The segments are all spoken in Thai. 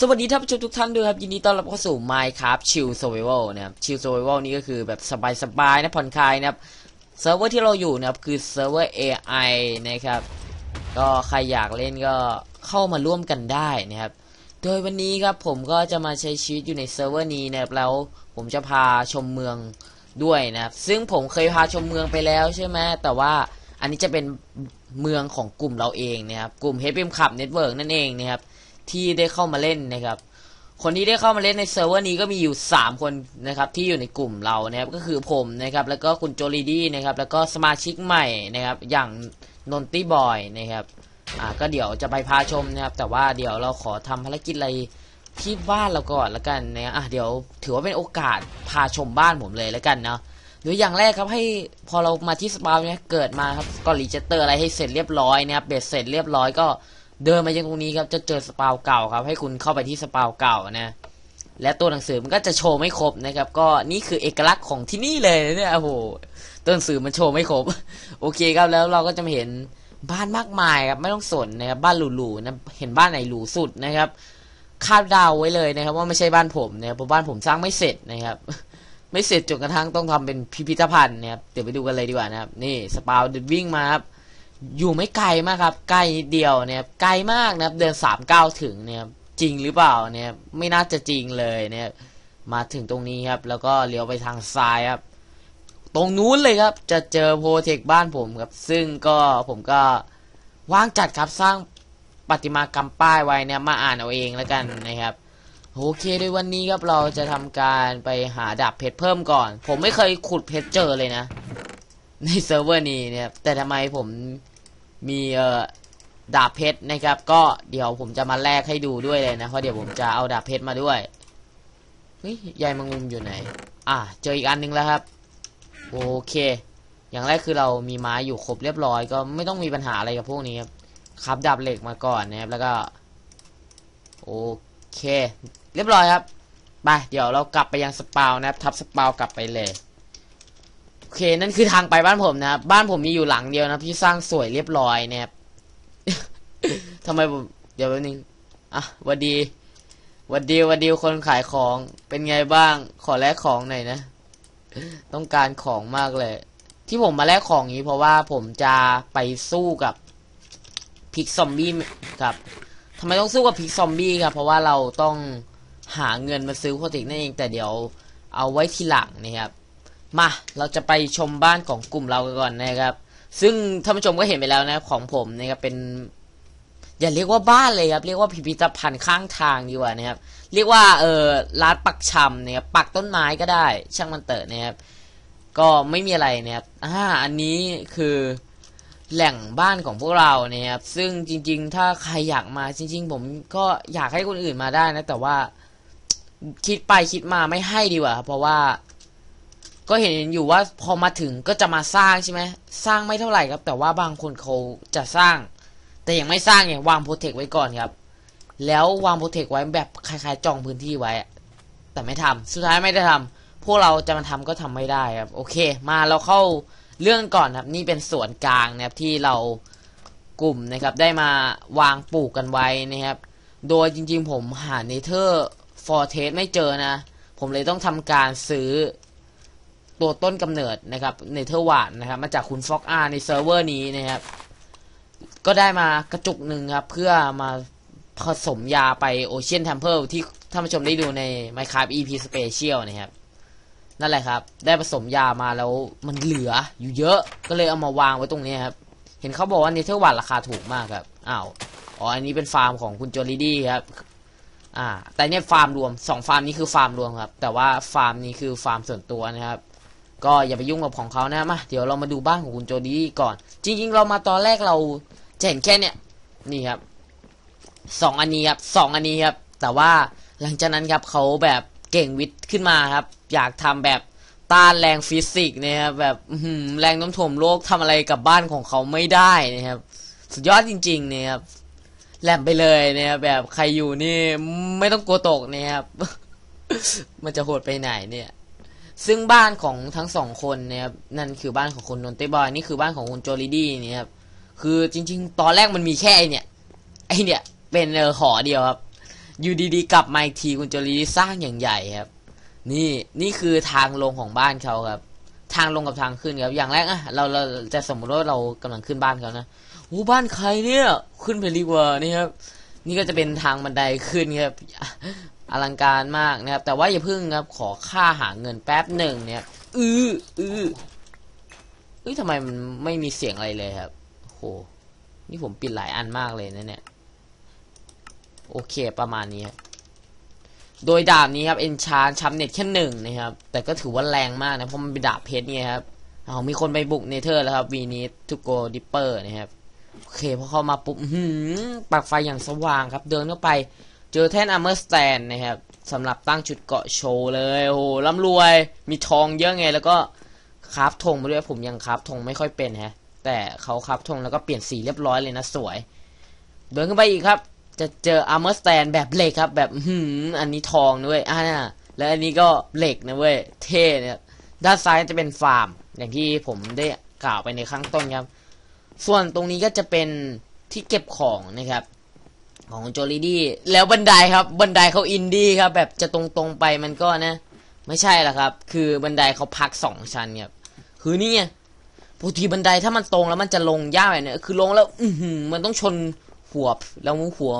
สวัสดีท่านผู้ชมทุกท่านด้วยครับ ยินดีต้อนรับเข้าสู่ Minecraft Chill Survival นะครับ Chill Survival นี่ก็คือแบบสบายๆนะผ่อนคลายนะครับเซิร์ฟเวอร์ที่เราอยู่นะครับ คือเซิร์ฟเวอร์ AI นะครับ ก็ใครอยากเล่นก็เข้ามาร่วมกันได้นะครับ โดยวันนี้ครับผมก็จะมาใช้ชีวิตอยู่ในเซิร์ฟเวอร์นี้นะครับ แล้วผมจะพาชมเมืองด้วยนะครับ ซึ่งผมเคยพาชมเมืองไปแล้วใช่ไหมแต่ว่าอันนี้จะเป็นเมืองของกลุ่มเราเองนะครับ กลุ่ม h p m Club Network นั่นเองนะครับ ที่ได้เข้ามาเล่นนะครับ คนที่ได้เข้ามาเล่นในเซิร์ฟเวอร์นี้ก็มีอยู่ 3 คนนะครับที่อยู่ในกลุ่มเรานะครับก็คือผมนะครับแล้วก็คุณโจลีดี้นะครับแล้วก็สมาชิกใหม่นะครับอย่างนนตี้บอยนะครับอ่าก็เดี๋ยวจะไปพาชมนะครับ แต่ว่าเดี๋ยวเราขอทำภารกิจอะไรที่บ้านเราก่อนละกันนะอะเดี๋ยวถือว่าเป็นโอกาสพาชมบ้านผมเลยละกันเนาะโดยอย่างแรกครับให้พอเรามาที่สปาวเนี่ยเกิดมาครับก็รีเจเตอร์อะไรให้เสร็จเรียบร้อยนะครับเบ็ดเสร็จเรียบร้อยก็ เดินมายังตรงนี้ครับจะเจอสปาวเก่าครับ ให้คุณเข้าไปที่สปาวเก่านะ และตัวหนังสือมันก็จะโชว์ไม่ครบนะครับ ก็นี่คือเอกลักษณ์ของที่นี่เลยเนี่ยโอ้โหตัวหนังสือมันโชว์ไม่ครบ โอเคครับแล้วเราก็จะมาเห็นบ้านมากมายครับไม่ต้องสนนะครับบ้านหรูๆนะเห็นบ้านไหนหรูสุดนะครับคาดเดาไว้เลยนะครับ ว่าไม่ใช่บ้านผมนะครับเพราะบ้านผมสร้างไม่เสร็จนะครับ ไม่เสร็จจนกระทั่งต้องทำเป็นพิพิธภัณฑ์นะครับเดี๋ยวไปดูกันเลยดีกว่านะครับ นี่สปาวเดินวิ่งมาครับ อยู่ไม่ไกลมากครับ ใกล้นิดเดียวเนี่ยไกลมากนะครับ เดินสามเก้าถึงเนี่ยจริงหรือเปล่าเนี่ยไม่น่าจะจริงเลยเนี่ยมาถึงตรงนี้ครับ แล้วก็เลี้ยวไปทางซ้ายครับ ตรงนู้นเลยครับ จะเจอโพเทคบ้านผมครับ ซึ่งก็ผมก็ว่างจัดครับสร้างประติมากรรมป้ายไว้เนี่ยมาอ่านเอาเองแล้วกันนะครับโอเคในวันนี้ครับเราจะทำการไปหาดาบเพชรเพิ่มก่อน ผมไม่เคยขุดเพชรเจอเลยนะ ในเซิร์ฟเวอร์นี้เนี่ยแต่ทำไมผม มีเอ่อดาบเพชรนะครับ ก็เดี๋ยวผมจะมาแลกให้ดูด้วยเลยนะเพราะเดี๋ยวผมจะเอาดาบเพชรมาด้วยเฮ้ยใยแมงมุมอยู่ไหน อะเจออีกอันหนึงแล้วครับ โอเค อย่างแรกคือเรามีไม้อยู่ครบเรียบร้อย ก็ไม่ต้องมีปัญหาอะไรกับพวกนี้ครับครับดาบเหล็กมาก่อนนะครับแล้วก็ โอเค เรียบร้อยครับไปเดี๋ยวเรากลับไปยังสปาวนะครับทับสปาวกลับไปเลย โอเคนั่นคือทางไปบ้านผมนะครับบ้านผมมีอยู่หลังเดียวนะที่สร้างสวยเรียบร้อยนะครับทำไมผมเดี๋ยวแป๊บนึงอะหวัดดีหวัดดีหวัดดีคนขายของเป็นไงบ้าง ขอแลกของหน่อยนะ ต้องการของมากเลย ที่ผมมาแลกของนี้เพราะว่าผมจะไปสู้กับพิกซอมบี้ครับทำไมต้องสู้กับพิกซอมบี้ครับเพราะว่าเราต้องหาเงินมาซื้อโปรติกนั่นเองแต่เดี๋ยวเอาไว้ทีหลังนะครับ มา เราจะไปชมบ้านของกลุ่มเรากันก่อนนะครับ ซึ่งท่านผู้ชมก็เห็นไปแล้วนะครับของผมนะครับเป็น อย่าเรียกว่าบ้านเลยครับ เรียกว่าพิพิธภัณฑ์ข้างทางดีกว่านะครับ เรียกว่าเออร้านปักชำนะครับปักต้นไม้ก็ได้ ช่างมันเตอะนะครับ ก็ไม่มีอะไรนะครับอ่าอันนี้คือแหล่งบ้านของพวกเรานะครับ ซึ่งจริง ๆ ถ้าใครอยากมาจริง ๆ ผมก็อยากให้คนอื่นมาได้นะ แต่ว่าคิดไปคิดมาไม่ให้ดีกว่า เพราะว่า ก็เห็นอยู่ว่าพอมาถึงก็จะมาสร้างใช่ไหมสร้างไม่เท่าไหร่ครับ แต่ว่าบางคนเขาจะสร้าง แต่ยังไม่สร้างไงวางโปรเทคไว้ก่อนครับ แล้ววางโปรเทคไว้แบบคล้ายๆจองพื้นที่ไว้ แต่ไม่ทำสุดท้ายไม่ได้ทำพวกเราจะมาทำก็ทำไม่ได้ครับ โอเค มาเราเข้าเรื่องก่อนครับ นี่เป็นส่วนกลางนะครับที่เรากลุ่มนะครับ ได้มาวางปลูกกันไว้นะครับ โดยจริงๆผมหาเนเธอร์ฟอร์เทสไม่เจอนะ ผมเลยต้องทำการซื้อ ตัวต้นกำเนิดนะครับเนเธอร์วานนะครับมาจากคุณฟ็อกอาร์ในเซิร์ฟเวอร์นี้นะครับ ก็ได้มากระจุกหนึ่งครับ เพื่อมาผสมยาไปโอเชียน t ทมเพิลที่ท่านผู้ชมได้ดูใน Minecraft EP Special นะครับ นั่นแหละครับ ได้ผสมยามาแล้วมันเหลืออยู่เยอะก็เลยเอามาวางไว้ตรงนี้ครับ เห็นเขาบอกว่าเนเธอร์วันราคาถูกมากครับอ้าวอ๋ออันนี้เป็นฟาร์มของคุณโจลิดี้ครับอ่าแต่เนี่ยฟาร์มรวมสองฟาร์มนี้คือฟาร์มรวมครับ แต่ว่าฟาร์มนี้คือฟาร์มส่วนตัวนะครับ ก็อย่าไปยุ่งกับของเขานะมาเดี๋ยวเรามาดูบ้านของคุณโจดี้ก่อน จริง ๆ เรามาตอนแรกเราจะเห็นแค่เนี่ยนี่ครับสองอันนี้ครับสองอันนี้ครับ แต่ว่าหลังจากนั้นครับเขาแบบเก่งวิทย์ขึ้นมาครับ อยากทำแบบต้านแรงฟิสิกส์เนี่ยครับแบบแรงน้มถ่วงโลกทำอะไรกับบ้านของเขาไม่ได้นะครับ สุดยอดจริงๆเนี่ยครับแหลมไปเลยเนี่ยครับแบบใครอยู่นี่ไม่ต้องกลัวตกเนี่ยครับมันจะโหดไปไหนเนี่ย ซึ่งบ้านของทั้งสองคนเนี่ยครับนั่นคือบ้านของคุณนนเต้บอยนี่คือบ้านของคุณโจลิดี้เนี่ยครับคือจริง ๆ ตอนแรกมันมีแค่ไอเนี่ยไอเนี่ยเป็นเออหอเดียวครับอยู่ดีๆกลับมาอีกทีคุณโจลีสร้างอย่างใหญ่ครับ นี่นี่คือทางลงของบ้านเขาครับ ทางลงกับทางขึ้นครับอย่างแรกอะเราเราจะสมมติว่าเรากำลังขึ้นบ้านเขานะโอ้บ้านใครเนี่ย ขึ้นไปดีกว่านี่ครับนี่ก็จะเป็นทางบันไดขึ้นครับ อลังการมากนะครับ แต่ว่าอย่าพึ่งครับขอค่าหาเงินแป๊บหนึ่งเนี่ยอืออือเฮ้ยทำไมมันไม่มีเสียงอะไรเลยครับโหนี่ผมปิดหลายอันมากเลยนะเนี่ยโอเคประมาณนี้โดยดาบนี้ครับเอนชานชัมเน็ตแค่หนึ่งนะครับ แต่ก็ถือว่าแรงมากนะเพราะมันเป็นดาบเพชรไงครับเอามีคนไปบุกเนเธอร์แล้วครับวีนีทูโกดิปเปอร์นะครับโอเคพอเข้ามาปุ๊บหืมปักไฟอย่างสว่างครับ เดินเข้าไป เจอแท่นอาร์เมอร์สแตนนะครับสำหรับตั้งจุดเกาะโชว์เลยโอ้โหร่ำรวยมีทองเยอะไง แล้วก็คราฟธงมาด้วยผมยังคราฟธงไม่ค่อยเป็นฮะ แต่เขาคราฟธงแล้วก็เปลี่ยนสีเรียบร้อยเลยนะสวย เดินขึ้นไปอีกครับ จะเจออาร์เมอร์สแตนแบบเหล็กครับ แบบหืมอันนี้ทองด้วยอ่าแล้วอันนี้ก็เหล็กนะเว้ยเท่เนี่ยด้านซ้ายจะเป็นฟาร์ม อย่างที่ผมได้กล่าวไปในข้างต้นครับ ส่วนตรงนี้ก็จะเป็นที่เก็บของนะครับ ของโจลิดี้แล้วบันไดครับ บันไดเขาอินดี้ครับ แบบจะตรงๆไปมันก็นะ ไม่ใช่ละครับ คือบันไดเขาพักสองชั้นครับคือนี่ไงปกติบันไดถ้ามันตรงแล้วมันจะลงยากแบบเนี้ยคือลงแล้ว อืมันต้องชนหัวแล้วหัว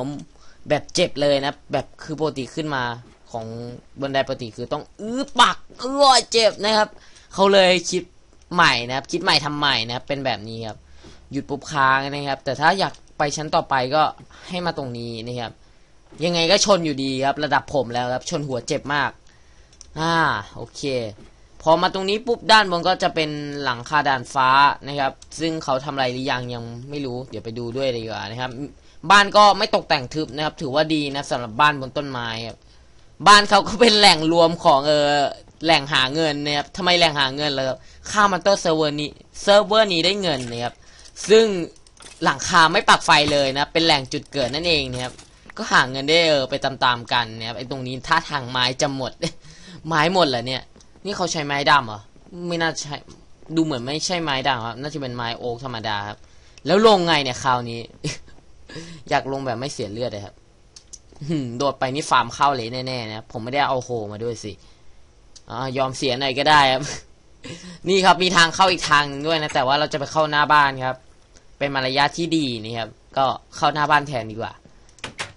แบบเจ็บเลยนะ แบบคือปกติขึ้นมาของบันไดปกติคือต้องอื้อปักเออเจ็บนะครับเขาเลยคิดใหม่นะครับ คิดใหม่ทำใหม่นะครับเป็นแบบนี้ครับหยุดปุ๊บค้างนะครับ แต่ถ้าอยาก ไปชั้นต่อไปก็ให้มาตรงนี้นะครับ ยังไงก็ชนอยู่ดีครับ ระดับผมแล้วครับ ชนหัวเจ็บมาก อ่า โอเค พอมาตรงนี้ปุ๊บด้านบนก็จะเป็นหลังคาด่านฟ้านะครับ ซึ่งเขาทำอะไรหรือยังยังไม่รู้ เดี๋ยวไปดูด้วยดีกว่านะครับ บ้านก็ไม่ตกแต่งทึบนะครับ ถือว่าดีนะสำหรับบ้านบนต้นไม้ครับ บ้านเขาก็เป็นแหล่งรวมของเออแหล่งหาเงินนะครับทำไมแหล่งหาเงินเลยค่ามันเตอร์เซิร์ฟเวอร์นี้เซิร์ฟเวอร์นี้ได้เงินนะครับ ซึ่ง หลังคาไม่ปักไฟเลยนะ เป็นแหล่งจุดเกิดนั่นเองนะครับ ก็หาเงินได้เออไปตามๆกันนะครับไอ้ตรงนี้ท่าทางไม้จะหมด ไม้หมดเหรอเนี่ย นี่เขาใช้ไม้ดำเหรอ ไม่น่าใช่ ดูเหมือนไม่ใช่ไม้ดำครับ น่าจะเป็นไม้โอ๊กธรรมดาครับ แล้วลงไงเนี่ยคราวนี้ อยากลงแบบไม่เสียเลือดเลยครับโดดไปนี่ฟาร์มเข้าเลยแน่ๆนะผมไม่ได้เอาโฮมาด้วยสิอยอมเสียหน่อยก็ได้ครับ นี่ครับมีทางเข้าอีกทางหนึงด้วยนะ แต่ว่าเราจะไปเข้าหน้าบ้านครับ เป็นมารยาทที่ดีนี่ครับ ก็เข้าหน้าบ้านแทนดีกว่า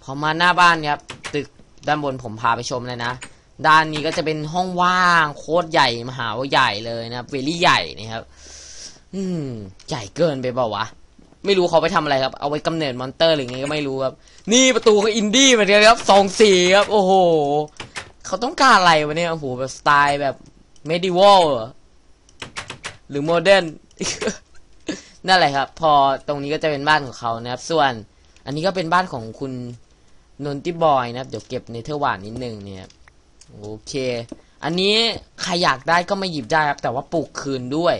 พอมาหน้าบ้านครับ ตึกด้านบนผมพาไปชมเลยนะ ด้านนี้ก็จะเป็นห้องว่างโคตรใหญ่มหาว่าใหญ่เลยนะครับเวลี่ใหญ่นะครับ อืม ใหญ่เกินไปเปล่าวะ ไม่รู้เขาไปทำอะไรครับ เอาไว้กำเนิดมอนเตอร์หรือไงก็ไม่รู้ครับ นี่ประตูก็อินดี้เหมือนกันครับสองสีครับ โอ้โห เขาต้องการอะไรวะเนี่ย โอ้โหแบบสไตล์แบบเมดิวอลหรือโมเดิร์น นั่นแหละครับ พอตรงนี้ก็จะเป็นบ้านของเขานะครับ ส่วนอันนี้ก็เป็นบ้านของคุณนนติบอยนะครับ เดี๋ยวเก็บเนเธอร์หวานนิดนึงเนี่ยโอเค อันนี้ใครอยากได้ก็มาหยิบได้ครับ แต่ว่าปลูกคืนด้วย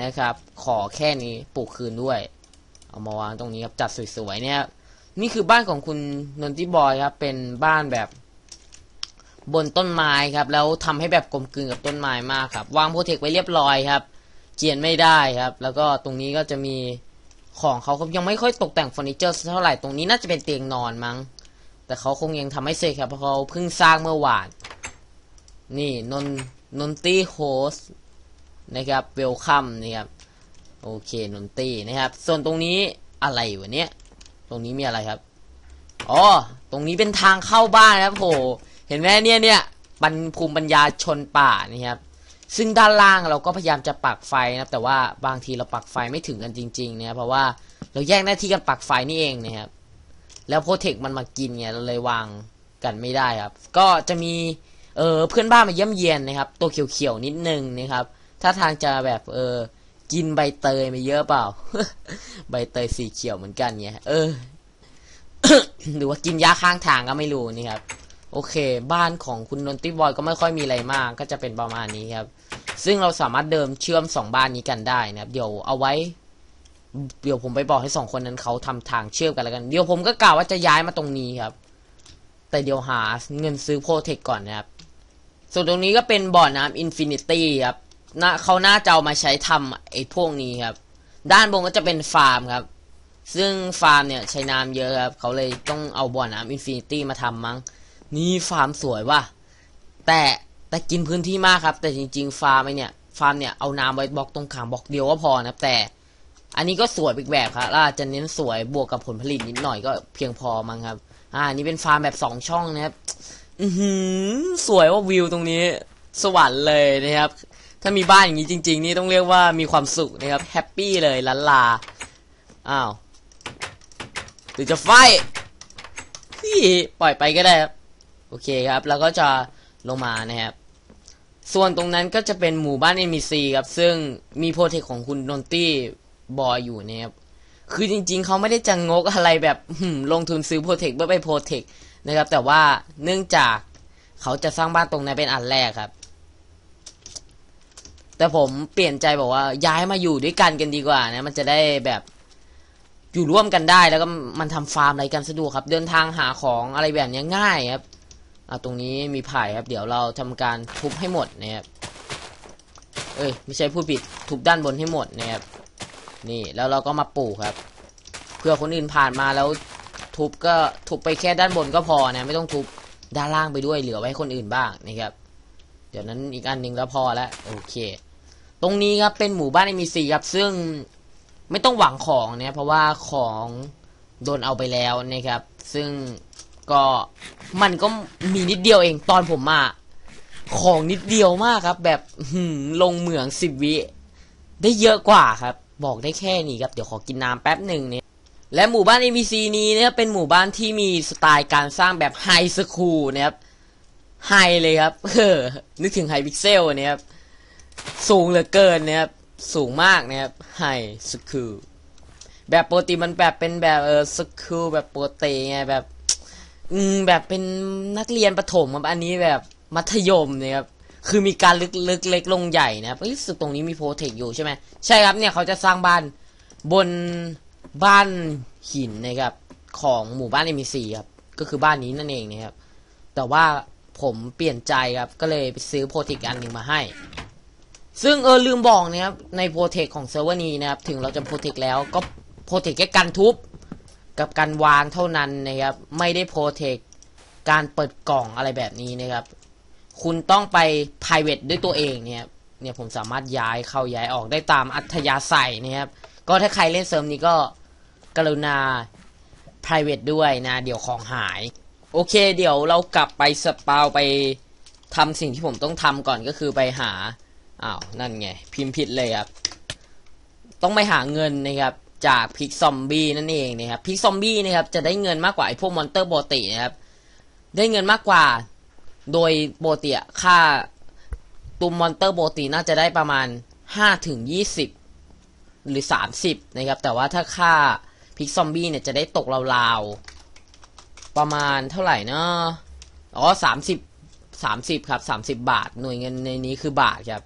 นะครับ ขอแค่นี้ปลูกคืนด้วย เอามาวางตรงนี้ครับจัดสวยๆเนี่ยนี่คือบ้านของคุณนนทิบอยครับ เป็นบ้านแบบ บนต้นไม้ครับ แล้วทำให้แบบกลมกลืนกับต้นไม้มากครับ วางโปรเทคไว้เรียบร้อยครับ เจียนไม่ได้ครับ แล้วก็ตรงนี้ก็จะมีของเขาเขายังไม่ค่อยตกแต่งเฟอร์นิเจอร์เท่าไหร่ตรงนี้น่าจะเป็นเตียงนอนมั้ง แต่เขาคงยังทำไม่เสร็จครับเพราะเขาเพิ่งสร้างเมื่อวาน นี่นนนนตี้โฮสนะครับเวลคัมนะครับโอเคนนตี้นะครับ ส่วนตรงนี้อะไรวะเนี่ยตรงนี้มีอะไรครับอ๋อตรงนี้เป็นทางเข้าบ้านนะครับโหเห็นไหมเนี่ยเนี่ยปันภูมิปัญญาชนป่านี่ครับ ซึ่งด้านล่างเราก็พยายามจะปักไฟนะครับแต่ว่าบางทีเราปักไฟไม่ถึงกันจริงๆเนะครับเพราะว่าเราแยกหน้าที่กันปักไฟนี่เองนะครับแล้วโปรเทคมันมากินเนี่ยเราเลยวางกันไม่ได้ครับ ก็จะมีเออเพื่อนบ้านมาเยี่ยมเยียนนะครับ ตัวเขียวๆนิดนึงนะครับถ้าทางจะแบบเออกินใบเตยไปเยอะเปล่า ใบเตยสีเขียวเหมือนกันเนี่ยเออหรือว่ากินยาข้างทางก็ไม่รู้นี่ครับ โอเค บ้านของคุณนนติบอยก็ไม่ค่อยมีอะไรมาก ก็จะเป็นประมาณนี้ครับ ซึ่งเราสามารถเดิมเชื่อมสองบ้านนี้กันได้นะครับ เดี๋ยวเอาไว้ เดี๋ยวผมไปบอกให้สองคนนั้นเขาทำทางเชื่อมกันแล้วกัน เดี๋ยวผมก็กล่าวว่าจะย้ายมาตรงนี้ครับ แต่เดี๋ยวหาเงินซื้อโปรเทคก่อนนะครับ ส่วนตรงนี้ก็เป็นบ่อน้ำอินฟินิตี้ครับน่าเขาน่าจะเอามาใช้ทำไอ้พวกนี้ครับ ด้านบนก็จะเป็นฟาร์มครับ ซึ่งฟาร์มเนี่ยใช้น้ำเยอะครับ เขาเลยต้องเอาบ่อน้ำอินฟินิตี้มาทำมั้ง นี่ฟาร์มสวยว่ะ แต่แต่กินพื้นที่มากครับ แต่จริง ๆ ฟาร์มไอเนี่ยฟาร์มเนี่ยเอาน้ำไว้บล็อกตรงขางบล็อกเดียวก็พอนะครับแต่ อันนี้ก็สวยอีกแบบครับอาจจะเน้นสวยบวกกับผลผลิตนิดหน่อยก็เพียงพอมั้งครับ อ่านี่เป็นฟาร์มแบบสองช่องนะครับ อือหือสวยว่าวิวตรงนี้ สวรรค์เลยนะครับ ถ้ามีบ้านอย่างนี้จริง ๆ นี่ต้องเรียกว่ามีความสุขนะครับแฮปปี้เลยลันลาอ้าวหรือจะไฟพี่ปล่อยไปก็ได้ครับ โอเคครับ แล้วก็จะลงมานะครับ ส่วนตรงนั้นก็จะเป็นหมู่บ้าน NPC ครับ ซึ่งมีโปรเทคของคุณนนตี้บอยอยู่นะครับ คือจริงๆ เขาไม่ได้จะงกอะไรแบบลงทุนซื้อโปรเทคเพื่อไปโปรเทคนะครับ แต่ว่าเนื่องจากเขาจะสร้างบ้านตรงนั้นเป็นอันแรกครับ แต่ผมเปลี่ยนใจบอกว่าย้ายมาอยู่ด้วยกันกันดีกว่านะ มันจะได้แบบอยู่ร่วมกันได้แล้วก็มันทำฟาร์มอะไรกันสะดวกครับ เดินทางหาของอะไรแบบนี้ง่ายครับ อ่าตรงนี้มีไผ่ครับ เดี๋ยวเราทำการทุบให้หมดนะครับเอ้ยไม่ใช่พูดผิดทุบด้านบนให้หมดนะครับนี่แล้วเราก็มาปลูกครับ เพื่อคนอื่นผ่านมาแล้วทุบก็ทุบไปแค่ด้านบนก็พอนะไม่ต้องทุบด้านล่างไปด้วยเหลือไว้ให้คนอื่นบ้างนะครับ เดี๋ยวนั้นอีกอันหนึ่งแล้วพอแล้วโอเค ตรงนี้ครับเป็นหมู่บ้านเอ็มีซีครับ ซึ่งไม่ต้องหวังของเนี่ยเพราะว่าของโดนเอาไปแล้วนะครับ ซึ่ง ก็มันก็มีนิดเดียวเองตอนผมมาของนิดเดียวมากครับ แบบหืมลงเหมืองสิบวิ ได้เยอะกว่าครับ บอกได้แค่นี้ครับ เดี๋ยวขอกินน้ำแป๊บหนึ่งเนี่ยและหมู่บ้าน NPC นี้เนี่ยเป็นหมู่บ้านที่มีสไตล์การสร้างแบบไฮสคูลนะครับไฮเลยครับเออนึกถึงไฮพิกเซลเนี่ยครับสูงเหลือเกินนะครับสูงมากนะครับไฮสคูลแบบปกติมันแบบเป็นแบบเออสคูลแบบปกติไงแบบ อืมแบบเป็นนักเรียนประถมครับอันนี้แบบมัธยมเนี่ยครับคือมีการลึกลึกเล็กลงใหญ่นะครับรู้สึกตรงนี้มีโปรเทคอยู่ใช่ไหมใช่ครับเนี่ยเขาจะสร้างบ้านบนบ้านหินนะครับของหมู่บ้านเอ็มซีครับก็คือบ้านนี้นั่นเองนะครับแต่ว่าผมเปลี่ยนใจครับก็เลยไปซื้อโปรเทคอันหนึ่งมาให้ ซึ่งเออลืมบอกนะครับในโปรเทคของเซิร์ฟเวอร์นี้นะครับถึงเราจะโปรเทคแล้วก็โปรเทคแค่การทุบ กับการวางเท่านั้นนะครับ ไม่ได้โปรเทคการเปิดกล่องอะไรแบบนี้นะครับ คุณต้องไป private ด้วยตัวเองเนี่ยเนี่ยผมสามารถย้ายเข้าย้ายออกได้ตามอัธยาศัยนะครับ ก็ถ้าใครเล่นเซิร์ฟนี้ก็กรุณา private ด้วยนะ เดี๋ยวของหาย โอเค เดี๋ยวเรากลับไปสปาวไปทำสิ่งที่ผมต้องทำก่อนก็คือไปหาอ้าวนั่นไง พิมพ์ผิดเลยครับ ต้องไปหาเงินนะครับ จากพิกซอมบี้นั่นเองนะครับพิกซอมบี้นะครับจะได้เงินมากกว่าไอ้พวกมอนเตอร์โบตินะครับได้เงินมากกว่า โดยโบติอะค่าตัวมอนเตอร์โบติน่าจะได้ประมาณ5ถึง20 หรือ 30นะครับแต่ว่าถ้าค่าพิกซอมบี้เนี่ยจะได้ตกราวๆประมาณเท่าไหร่เนาะอ๋อ30 30 ครับ 30 บาท หน่วยเงินในนี้คือบาทครับ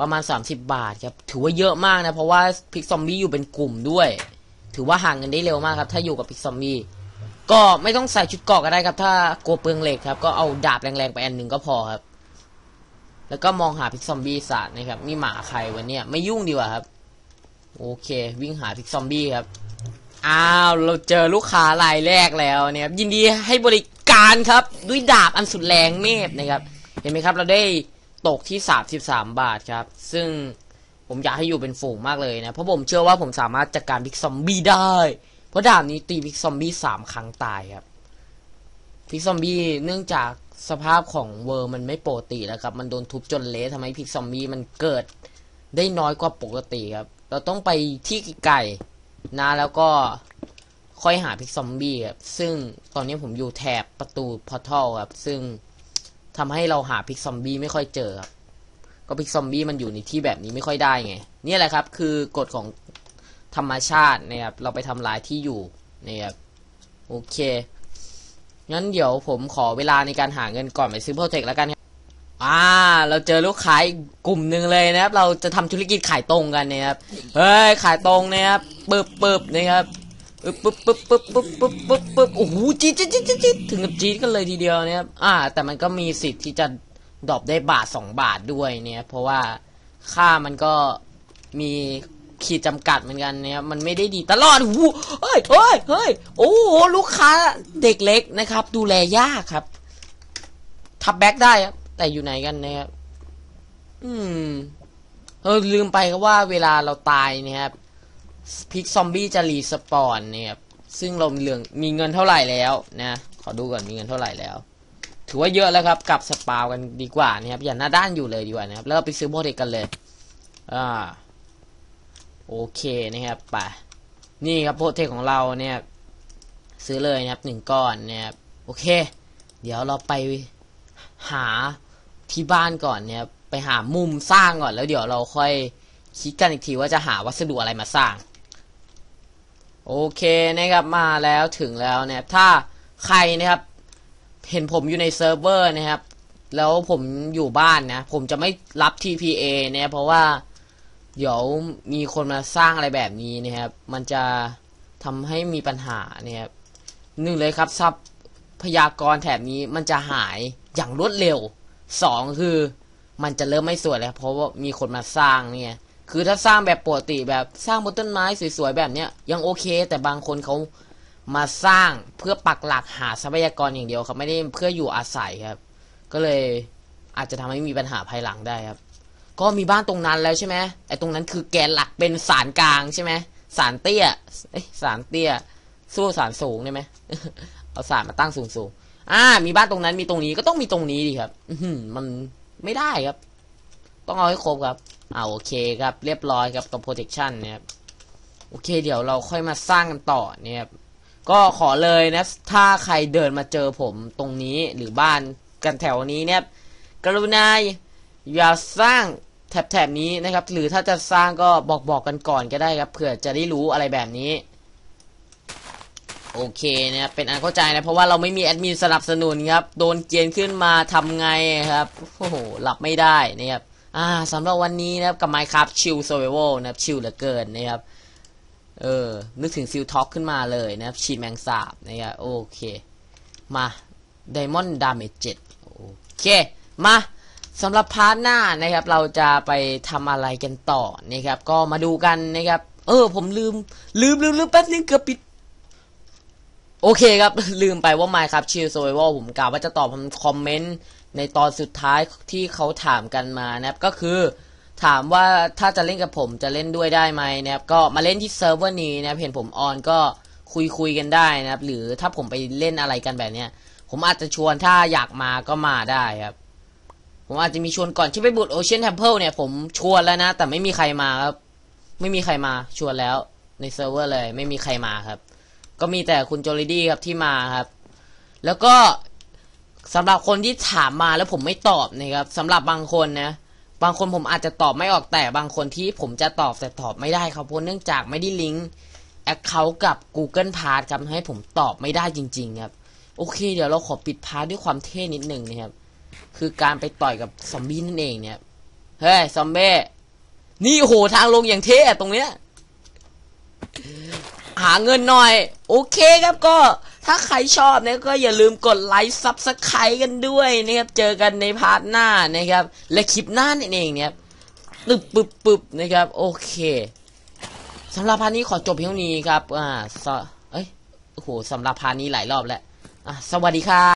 ประมาณ 30 บาทครับ ถือว่าเยอะมากนะ เพราะว่าพิกซอมบี้อยู่เป็นกลุ่มด้วย ถือว่าห่างเงินได้เร็วมากครับ ถ้าอยู่กับพิกซอมบี้ ก็ไม่ต้องใส่ชุดเกราะก็ได้ครับ ถ้ากลัวเปลืองเหล็กครับ ก็เอาดาบแรงๆไปอันหนึ่งก็พอครับ แล้วก็มองหาพิกซอมบี้สัตว์นะครับ นี่หมาใครวันนี้ไม่ยุ่งดีกว่าครับ โอเค วิ่งหาพิกซอมบี้ครับ อ้าว เราเจอลูกค้ารายแรกแล้วเนี่ยยินดีให้บริการครับ ด้วยดาบอันสุดแรงเมฟนะครับ เห็นไหมครับ เราได้ ตกที่ 33 บาทครับ ซึ่งผมอยากให้อยู่เป็นฝูงมากเลยนะ เพราะผมเชื่อว่าผมสามารถจัดการพิกซอมบี้ได้ เพราะดาบนี้ตีพิกซอมบี้สามครั้งตายครับ พิกซอมบี้เนื่องจากสภาพของเวอร์มันไม่ปกติแล้วครับ มันโดนทุบจนเละทำให้พิกซอมบี้มันเกิดได้น้อยกว่าปกติครับ เราต้องไปที่ไก่นะแล้วก็ค่อยหาพิกซอมบี้ครับ ซึ่งตอนนี้ผมอยู่แถบประตูพอร์ทัลครับ ซึ่ง ทำให้เราหาพิกซอมบี้ไม่ค่อยเจอครับก็พิกซอมบี้มันอยู่ในที่แบบนี้ไม่ค่อยได้ไงเนี่ยแหละครับ คือกฎของธรรมชาตินะครับเราไปทำลายที่อยู่นะครับโอเคงั้นเดี๋ยวผมขอเวลาในการหาเงินก่อนไปซื้อโปรเทคแล้วกันครับอ่า เราเจอลูกค้าอีกกลุ่มหนึ่งเลยนะครับ เราจะทำธุรกิจขายตรงกันนะครับเฮ้ยขายตรงนะครับปึบปึบนะครับ ปึ๊บปึ๊บปึ๊บปึ๊บปึ๊บปึ๊บปึ๊บปึ๊บโอ้โหจี๊ดจี๊ดจี๊ดจี๊ดถึงกับจี๊ดกันเลยทีเดียวนะครับอ่า แต่มันก็มีสิทธิ์ที่จะดรอปได้บาทสองบาทด้วยเนี่ยเพราะว่าค่ามันก็มีขีดจำกัดเหมือนกันนะครับมันไม่ได้ดีตลอดหูเฮ้ยเฮ้ยเฮ้ยโอ้โหลูกค้าเด็กเล็กนะครับ ดูแลยากครับ ทับแบ็กได้ครับแต่อยู่ไหนกันนะครับอืมเออลืมไปก็ว่าเวลาเราตายเนะครับ พิกซอมบี้จะรีสปอนเนี่ยครับซึ่งเราเหลืองมีเงินเท่าไหร่แล้วนะขอดูก่อนมีเงินเท่าไหร่แล้ว ถือว่าเยอะแล้วครับกลับสปาวกันดีกว่านะครับอย่าหน้าด้านอยู่เลยดีกว่านะครับแล้วไปซื้อโบเด็กกันเลยอ่าโอเคนะครับไปนี่ครับโปรเทคของเราเนี่ยซื้อเลยนะครับหนึ่งก้อนนะครับโอเค เดี๋ยวเราไปหาที่บ้านก่อนเนี่ยไปหามุมสร้างก่อนแล้วเดี๋ยวเราค่อยคิดกันอีกทีว่าจะหาวัสดุอะไรมาสร้าง โอเคนะครับมาแล้วถึงแล้วเนี่ยถ้าใครนะครับ เห็นผมอยู่ในเซิร์ฟเวอร์นะครับ แล้วผมอยู่บ้านนะ ผมจะไม่รับ TPA เนี่ยเพราะว่าเดี๋ยวมีคนมาสร้างอะไรแบบนี้นะครับ มันจะทำให้มีปัญหาเนี่ยครับหนึ่งเลยครับทรัพยากรแถบนี้มันจะหายอย่างรวดเร็วสองคือมันจะเริ่มไม่สวยแล้วเพราะว่ามีคนมาสร้างเนี่ย คือถ้าสร้างแบบปกติแบบสร้างบนต้นไม้สวยๆแบบเนี้ยยังโอเค แต่บางคนเขามาสร้างเพื่อปักหลักหาทรัพยากรอย่างเดียวครับไม่ได้เพื่ออยู่อาศัยครับ ก็เลยอาจจะทำให้มีปัญหาภายหลังได้ครับ ก็มีบ้านตรงนั้นแล้วใช่ไหมไอ้ตรงนั้นคือแกนหลักเป็นสารกลางใช่ไหมสารเตี้ยเอ้สารเตี้ย สู้สารสูงได้ไหมเอาสารมาตั้งสูงๆอ่า มีบ้านตรงนั้นมีตรงนี้ก็ต้องมีตรงนี้ดิครับ อืมันไม่ได้ครับ ต้องเอาให้ครบครับอ่าโอเคครับเรียบร้อยครับกับ protection เนี่ยครับโอเค เดี๋ยวเราค่อยมาสร้างกันต่อเนี่ยครับก็ขอเลยนะ ถ้าใครเดินมาเจอผมตรงนี้หรือบ้านกันแถวนี้เนี่ยครับกรุณาอย่าสร้างแถบๆนี้นะครับ หรือถ้าจะสร้างก็บอกบอกกันก่อนก็ได้ครับเผื่อจะได้รู้อะไรแบบนี้ โอเคนะเป็นอันเข้าใจนะ เพราะว่าเราไม่มีแอดมินสนับสนุนครับ โดนเกณฑ์ขึ้นมาทำไงครับโอ้โหหลับไม่ได้นะครับ อ่าสำหรับวันนี้นะครับกับ Minecraft Chill Survival นะครับชิลเหลือเกินนะครับ เออ นึกถึงซิลท็อกขึ้นมาเลยนะครับ ฉีดแมงสาบนะครับโอเค มา Diamond Damage 7โอเค มาสำหรับพาร์ทหน้านะครับ เราจะไปทำอะไรกันต่อนะครับ ก็มาดูกันนะครับ เออ ผมลืม ลืมลืมลืมแป๊บนึงเกือบปิดโอเคครับ ลืมไปว่า Minecraft Chill Survival ผมกล่าวว่าจะตอบคอมเมนต์ ในตอนสุดท้ายที่เขาถามกันมานะครับก็คือ ถามว่าถ้าจะเล่นกับผมจะเล่นด้วยได้ไหมนะครับก็มาเล่นที่เซิร์ฟเวอร์นี้นะครับเห็นผมออนก็คุยคุยกันได้นะครับ หรือถ้าผมไปเล่นอะไรกันแบบเนี้ย ผมอาจจะชวนถ้าอยากมาก็มาได้ครับ ผมอาจจะมีชวนก่อนที่ไปบุตรโอเชียนเทมเพิลเนี่ยผมชวนแล้วนะ แต่ไม่มีใครมาครับ ไม่มีใครมาชวนแล้วในเซิร์ฟเวอร์เลย ไม่มีใครมาครับ ก็มีแต่คุณโจลิดี้ครับที่มาครับ แล้วก็ สำหรับคนที่ถามมาแล้วผมไม่ตอบนะครับสำหรับบางคนนะบางคนผมอาจจะตอบไม่ออกแต่บางคนที่ผมจะตอบแต่ตอบไม่ได้ครับเพราะเนื่องจากไม่ได้ลิงก์แอคเคาท์กับ Google p a s s ครับให้ผมตอบไม่ได้จริง ๆ ครับ โอเค เดี๋ยวเราขอปิดพาร์ทด้วยความเท่นิดหนึ่งนะครับ คือการไปต่อยกับซอมบี้นั่นเองเนี่ยเฮ้ยซอมเบ้นี่โหทางลงอย่างเท่ตรงเนี้ยหาเงินหน่อย โอเคครับก็ ถ้าใครชอบเนี่ยก็อย่าลืมกดไลค์ซับสไครต์กันด้วยนะครับ เจอกันในพาร์ทหน้านะครับ และคลิปหน้านี่เองเนี่ยตึบปึบปึบนะครับ โอเคสำหรับพาร์ทนี้ขอจบเพียงนี้ครับ อ่าสเอ้ยโอ้โหสำหรับพาร์ทนี้หลายรอบแล้ว อะ สวัสดีครับ